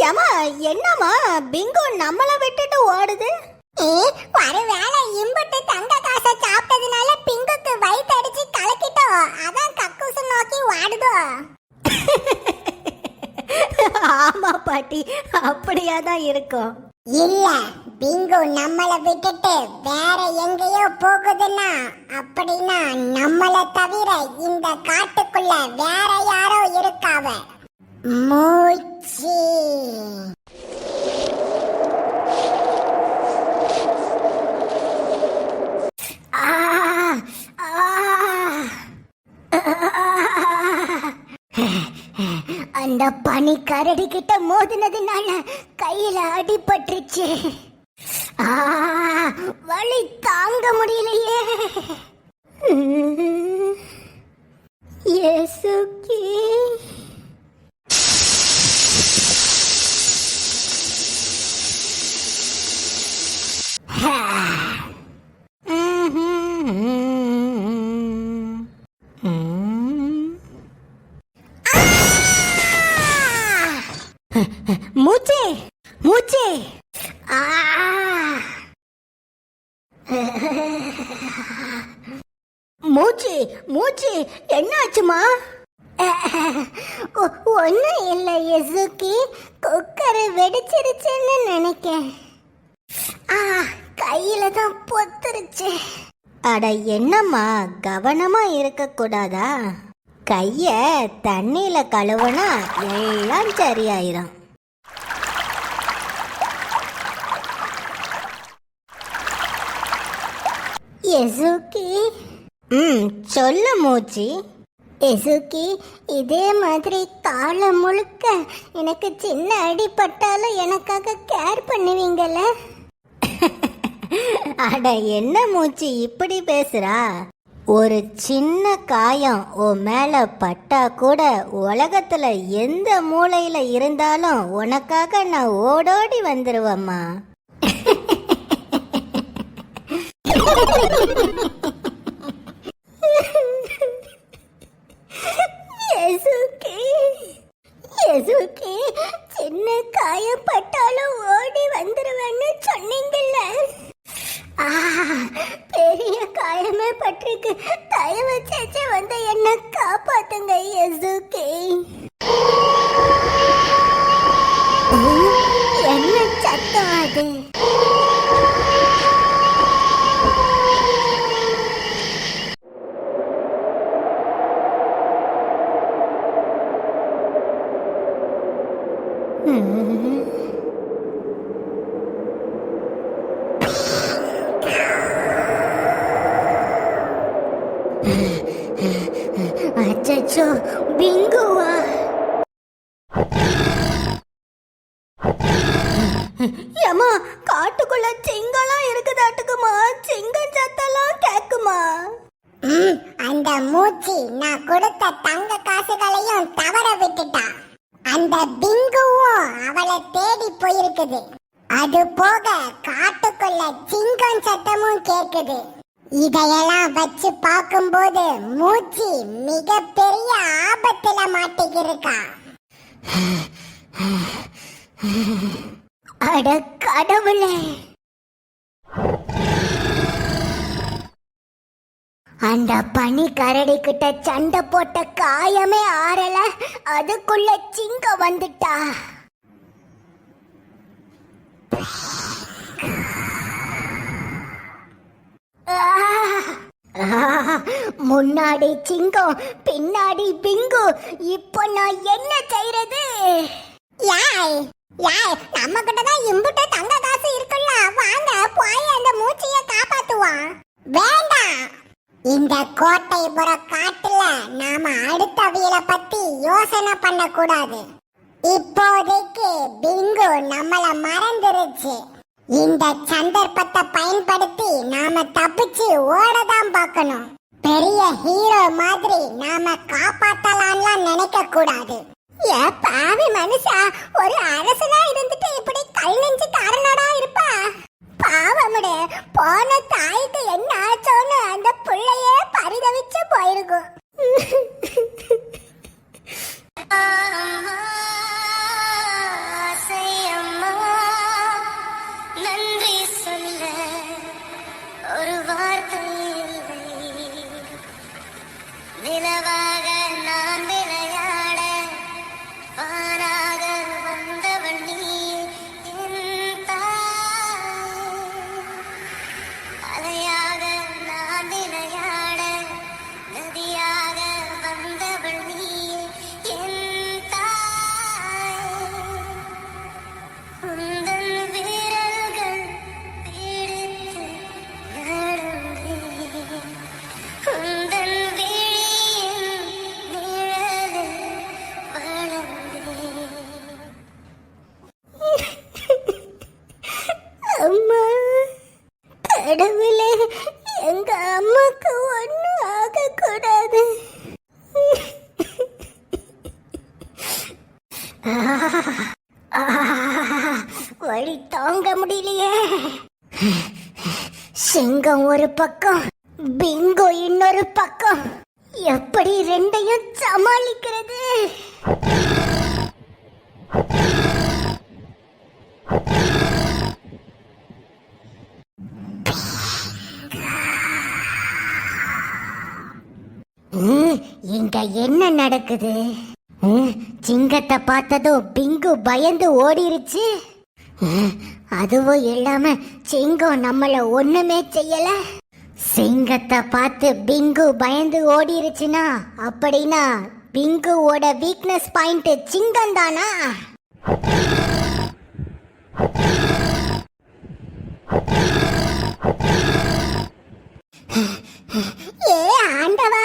ஏமா என்னம்மா பிங்கு நம்மள விட்டுட்டு ஓடுது? ஒருவேளை இம்புட்டு தங்க காசை சாப்பிட்டதுனால பிங்குக்கு வயிற்று அடிச்சு கலக்கிட்டோ அதான் கக்கூச நோக்கி ஓடுதோ? ஆமா பாட்டி அப்படியாதான் இருக்கும். இல்ல பிங்கு நம்மள விட்டுட்டு வேற எங்கேயோ போகுதுன்னா அப்படின்னா நம்மள தவிர இந்த காட்டுக்குள்ள வேற யாரோ இருக்காவ. மூச்சு. அந்த பனி கரடி கிட்ட மோதினதுனால கையில அடிபட்டுருச்சு. ஆ, வலி தாங்க முடியலையே. இயேசுக்கே மூச்சே. மூச்சு. ஆ. மூச்சு மூச்சு. என்னாச்சுமா? ஒன்றும் இல்லை எசுக்கி குக்கரை வெடிச்சிருச்சுன்னு நினைக்கேன். ஆ கையில தான் பொத்துருச்சு. அட என்னம்மா? கவனமா இருக்க கூடாதா? கைய தண்ணியில கழுவுனா எல்லாம் சரியாயிரும். எசுக்கி ம் சொல்லு மூச்சி எசுக்கி இதே மாதிரி காலம் முழுக்க எனக்கு சின்ன அடிப்பட்டாலும் எனக்காக கேர் பண்ணுவீங்கல்ல அட என்ன மூச்சு இப்படி பேசுறா ஒரு சின்ன காயம் உன் மேல பட்டா கூட உலகத்துல எந்த மூலையில இருந்தாலும் உனக்காக நான் ஓடோடி வந்துருவம்மா எசுகி எசுகி சின்ன காயப்பட்டாலும் ஓடி வந்துருவேன்னு சொன்னீங்கல்ல. ஆ, பெரிய காயமே பட்டிருக்கு. தயவு செஞ்சு வந்து என்ன காப்பாத்துங்க எசுகே என்ன சத்தம் அது? அந்த மூச்சு நான் கொடுத்த தங்க காசுகளையும் தவற விட்டுட்டா. அந்த பிங்குவும் அவளை தேடி போயிருக்குது. அது போக காட்டுக்குள்ள சிங்கம் சத்தமும் கேக்குது. இதையெல்லாம் வச்சு பார்க்கும்போது மூச்சு மிகப்பெரிய ஆபத்துல மாட்டிக்கிருக்கா. அட கடவுளே. அந்த பனி கரடி கிட்ட சண்டை போட்ட காயமே ஆறல. அதுக்குள்ள சிங்கம் வந்துட்டா! முன்னாடி சிங்கம் பின்னாடி பிங்கு. இப்போ நான் என்ன செய்யறது யாய் யாய் நம்ம கிட்ட தான் இம்புட்டு தங்க காசு இருக்குல்ல. வாங்க போய் அந்த மூச்சிய காப்பாத்துவோம். வேண்டாம். இந்த கோட்டைபுர காட்டுல நாம அடுத்தவியல பத்தி யோசனை பண்ண கூடாது இப்போதைக்கு பிங்கு நம்மள மறந்துருச்சு. இந்த சந்தர்ப்பத்தை பயன்படுத்தி நாம தப்பிச்சு ஓடதான் பார்க்கணும். பெரிய ஹீரோ மாதிரி நாம காப்பாத்தலாம்லாம் நினைக்க கூடாது ஏ பாவி மனுஷா ஒரு அரசனா இருந்துட்டு இப்படி கல் நெஞ்சு காரனடா இருப்பா? பாவமுடே போன தாய்க்கு என்ன ஆச்சோன்னு அந்த பரிதவிச்சு போயிருக்கும். நன்றி சொல்ல ஒரு வார்த்தை நிலவா Bye. பக்கம். பிங்கோ இன்னொரு பக்கம். எப்படி ரெண்டையும் சமாளிக்கிறது? இங்க என்ன நடக்குது? சிங்கத்தை பார்த்ததும் பிங்கு பயந்து ஓடிருச்சு. அதுவும் இல்லாம சிங்கம் நம்மள ஒண்ணுமே செய்யல. சிங்கத்தை பார்த்து பிங்கு பயந்து ஓடிருச்சுன்னா அப்படின்னா பிங்குவோட வீக்னஸ் பாயிண்ட் சிங்கம் தானா ஏ ஆண்டவா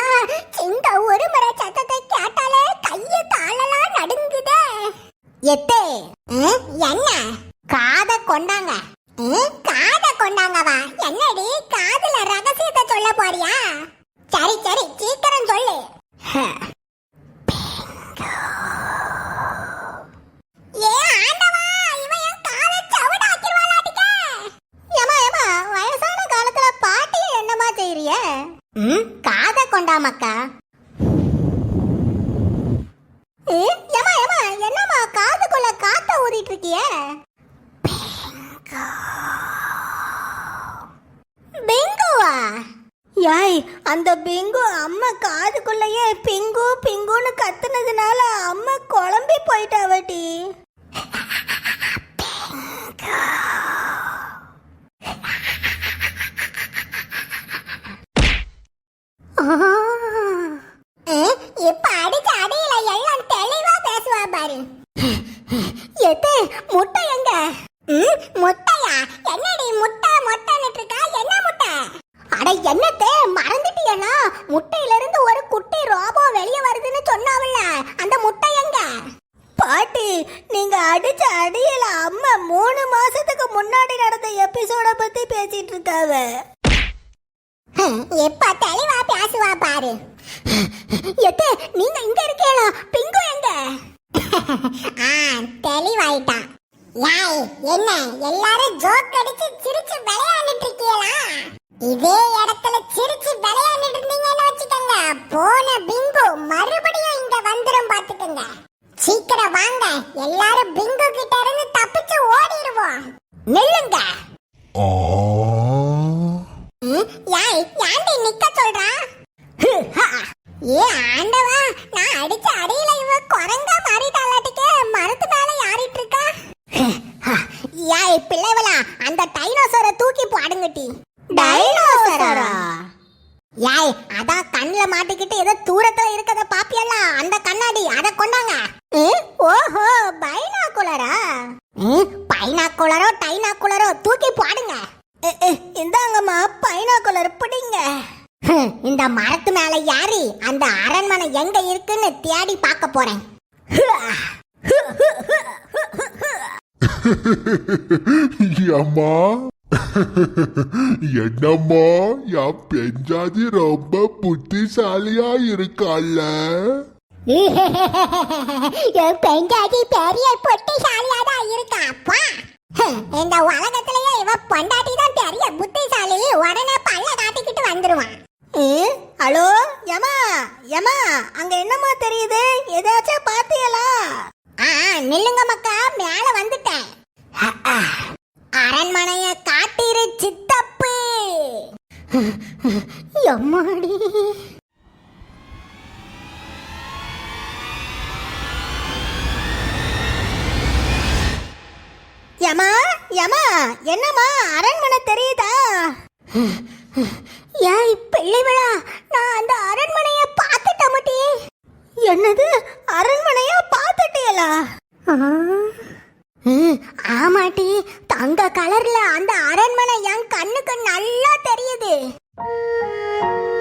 சிங்கம் ஒரு முறை ஆமாக்கா ஏமா ஏமா ஏம்மா, ஏம்மா, என்னம்மா காதுக்குள்ள காத்த ஊதிட்டு இருக்கிய பெங்குவா? யாய் அந்த பெங்கு அம்மா காதுக்குள்ளேயே பிங்கு பிங்குன்னு கத்துனதுனால அம்மா குழம்பி போயிட்டாவட்டி ம், இப்ப அடிச்ச அடியில எல்லாம் தெளிவா பேசுவா பாரு. எது முட்டை எங்க? ம், முட்டையா? என்னடி முட்டை முட்டைன்னு இருக்கா? என்ன முட்டை? அட என்னத்தே மறந்துட்டியனா? முட்டையில இருந்து ஒரு குட்டி ரோபோ வெளியே வருதுன்னு சொன்னாவல்ல. அந்த முட்டை எங்க? பாட்டி நீங்க அடிச்ச அடியில அம்மா மூணு மாசத்துக்கு முன்னாடி நடந்த எபிசோட பத்தி பேசிட்டு இருக்காவ. எப்பா தெளிவா பேசுவா பாரு. எத்தே நீங்க இங்க இருக்கீங்களோ? பிங்கு எங்க? ஆ தெளிவாயிட்டான். யாய் என்ன எல்லாரும் ஜோக் அடிச்சு சிரிச்சு விளையாண்டுட்டு இருக்கீங்களா? இதே இடத்துல சிரிச்சு விளையாண்டுட்டு இருந்தீங்கன்னு வச்சுக்கோங்க. போன பிங்கு மறுபடியும் இங்க வந்துரும் பாத்துக்கோங்க. சீக்கிரம் வாங்க. எல்லாரும் பிங்கு கிட்ட இருந்து தப்பிச்சு ஓடிடுவோம் நில்லுங்க. நிக்க சொல்றா? ஏ ஆண்டவா நான் அடிச்ச அடியில இவ குரங்கா மாறிட்டாளாட்டுக்கே மரத்து மேல யாரிட்டு இருக்கா? யாய் பிள்ளைவளா அந்த டைனோசரை தூக்கி பாடுங்கட்டி. டைனோசரா? ஏய் அதான் கண்ணுல மாட்டிக்கிட்டு ஏதோ தூரத்துல இருக்கத பாப்பியல்ல அந்த கண்ணாடி அத கொண்டாங்க. ம், ஓஹோ பைனாகுலரா? பைனாகுலரோ டைனாகுலரோ தூக்கி போடுங்க. இந்தாங்கம்மா பைனாகுலர் பிடிங்க. இந்த மரத்து மேல யாரி அந்த அரண்மனை எங்க இருக்குன்னு தேடி பார்க்க போறேன். அம்மா என்னம்மா என் பெஞ்சாதி ரொம்ப புத்திசாலியா இருக்கால என் பெண்டாட்டி பெரிய புத்திசாலியா தான் இருக்கா. அப்பா ஹம், இந்த உலகத்திலேயே இவ பொண்டாட்டி தான் பெரிய புத்திசாலி உடனே பல்ல காட்டிக்கிட்டு வந்துருவான் ம், ஹலோ யமா யமா அங்க என்னம்மா தெரியுது ஏதாச்சும் பாத்தியலா ஆ நில்லுங்க மக்கா மேல வந்துட்டேன் அரண்மனைய காட்டிரு சித்தப்பு எம்மாடி? யமா யமா என்னம்மா அரண்மனை தெரியுதா? ஏய் பிள்ளைவளா நான் அந்த அரண்மனைய பார்த்துட்ட முட்டி. என்னது அரண்மனைய பார்த்துட்டியலா? ஆமாட்டி தங்க கலர்ல அந்த அரண்மனை என் கண்ணுக்கு நல்லா தெரியுது. Música